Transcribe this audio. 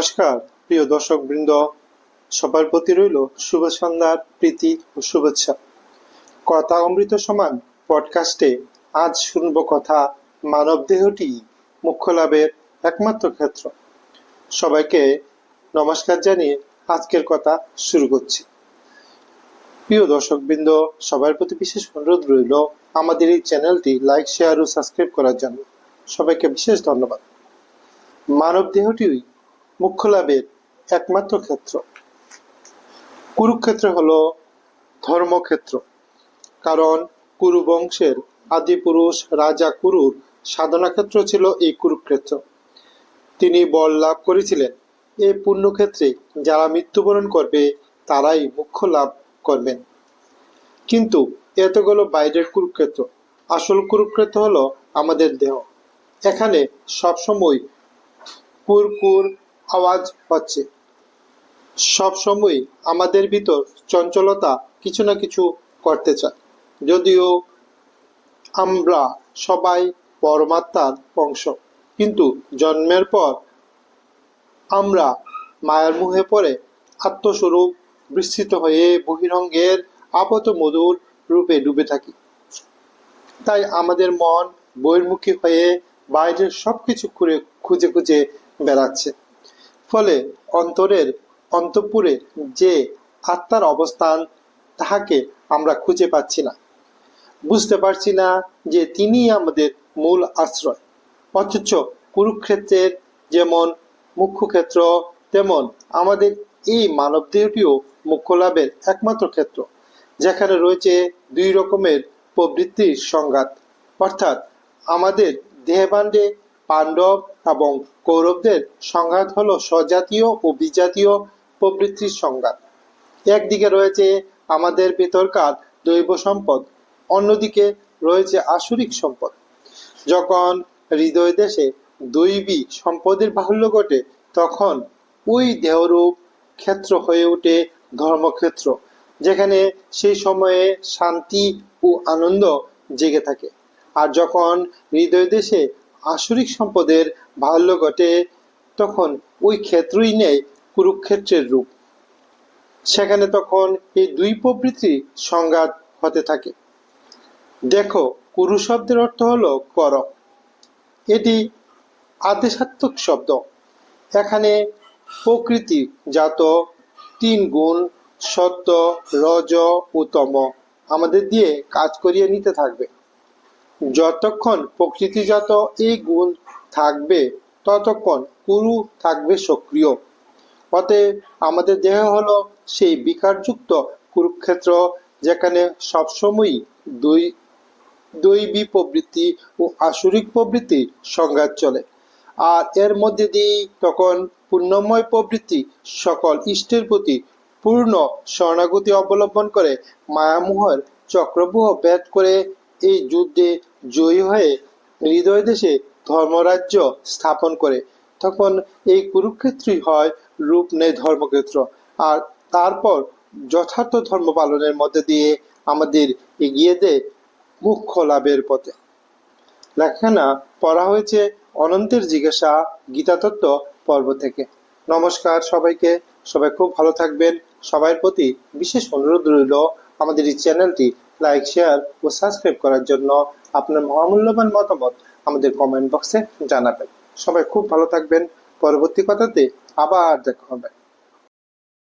নমস্কার, প্রিয় দর্শক বৃন্দ সবার প্রতি রইল শুভ সন্ধ্যার প্রীতি ও শুভেচ্ছা। কথা অমৃত সমান পডকাস্টে আজ শুনব কথা মানব দেহটি মুখ্য লাভের একমাত্র ক্ষেত্র। সবাইকে নমস্কার জানিয়ে আজকের কথা শুরু করছি। প্রিয় দর্শক বৃন্দ সবার প্রতি বিশেষ অনুরোধ রইল আমাদের এই চ্যানেলটি লাইক, শেয়ার ও সাবস্ক্রাইব করার জন্য। সবাইকে বিশেষ ধন্যবাদ। মানব দেহটি মুখ্য লাভের একমাত্র ক্ষেত্র। কুরুক্ষেত্র হলো ধর্মক্ষেত্র। কারণ কুরু বংশের আদি পুরুষ রাজা কুরুর সাধনা ক্ষেত্র ছিল এই কুরুক্ষেত্র। তিনি বল লাভ করেছিলেন। এই পুণ্যক্ষেত্রে যারা মৃত্যুবরণ করবে, তারাই মুখ্য লাভ করবেন। কিন্তু এতগুলো বাইরের কুরুক্ষেত্র। আসল কুরুক্ষেত্র হলো আমাদের দেহ। এখানে সবসময় কুর কুর আওয়াজ হচ্ছে। সব সময় আমাদের ভিতর চঞ্চলতা কিছু না কিছু করতে চায়। যদিও আমরা সবাই পরমাত্মার অংশ, কিন্তু জন্মের পর আমরা মায়ার মুহে পড়ে আত্মস্বরূপ বিস্তৃত হয়ে বহিরঙ্গের আপত মধুর রূপে ডুবে থাকি। তাই আমাদের মন বহির্মুখী হয়ে বাইরের সবকিছু খুঁড়ে খুঁজে খুঁজে বেড়াচ্ছে। ফলে অন্তরের অন্তপুরে যে আত্মার অবস্থান, তাহাকে আমরা খুঁজে পাচ্ছি না। বুঝতে পারছি না যে তিনি আমাদের মূল আশ্রয়। অথচ কুরুক্ষেত্রের যেমন মুখ্য ক্ষেত্র তেমন আমাদের এই মানব দেহটিও মুখ্য লাভের একমাত্র ক্ষেত্র, যেখানে রয়েছে দুই রকমের প্রবৃত্তির সংঘাত। অর্থাৎ আমাদের দেহবান্ডে পাণ্ডব এবং কৌরবদের সংঘাত হলো স্বজাতীয় ও বিজাতীয় প্রবৃত্তির সংঘাত। একদিকে রয়েছে আমাদের ভেতরকার দৈব সম্পদ, অন্যদিকে রয়েছে আসরিক সম্পদ। যখন হৃদয় দেশে দৈবী সম্পদের বাহুল্য ঘটে, তখন ওই দেহরূপ ক্ষেত্র হয়ে ওঠে ধর্মক্ষেত্র, যেখানে সেই সময়ে শান্তি ও আনন্দ জেগে থাকে। আর যখন হৃদয় দেশে আসরিক সম্পদের বাহুল্য ঘটে, তখন ওই ক্ষেত্রই নেয় কুরুক্ষেত্রের রূপ। সেখানে তখন এই দুই প্রবৃত্তি সংঘাত হতে থাকে। দেখো কুরু শব্দের অর্থ হলো কর এটি আদেশাত্মক শব্দ। এখানে প্রকৃতি জাত, তিন গুণ, সত্য, রজ ও তম আমাদের দিয়ে কাজ করিয়ে নিতে থাকবে। যতক্ষণ প্রকৃতিজাত এই গুণ থাকবে, ততক্ষণ কুরু থাকবে সক্রিয়। অতএব আমাদের দেহ হলো সেই বিকারযুক্ত কুরুক্ষেত্র, যেখানে সবসময়ই দুই, দৈবী প্রবৃত্তি ও আসরিক প্রবৃত্তি সংঘাত চলে। আর এর মধ্যে দিয়েই তখন পুণ্যময় প্রবৃত্তি সকল ইষ্টের প্রতি পূর্ণ শরণাগতি অবলম্বন করে মায়ামোহর চক্রবুহ ভেদ করে এই যুদ্ধে জয়ী হয়ে হৃদয় দেশে ধর্মরাজ্য স্থাপন করে, তখন এই কুরুক্ষেত্রই হয় রূপ নেয় ধর্মক্ষেত্র। আর তারপর যথার্থ ধর্ম পালনের মধ্যে দিয়ে আমাদের এগিয়ে দেয় মুখ্য লাভের পথে। লেখাখানা পড়া হয়েছে অনন্তের জিজ্ঞাসা গীতাতত্ত্ব পর্ব থেকে। নমস্কার সবাইকে, সবাই খুব ভালো থাকবেন। সবার প্রতি বিশেষ অনুরোধ রইল আমাদের এই চ্যানেলটি লাইক শেয়ার ও সাবস্ক্রাইব করার জন্য আপনার মহামূল্যবান মতামত আমাদের কমেন্ট বক্সে জানাবেন। সবাই খুব ভালো থাকবেন। পরবর্তী কথাতে আবার দেখা হবে।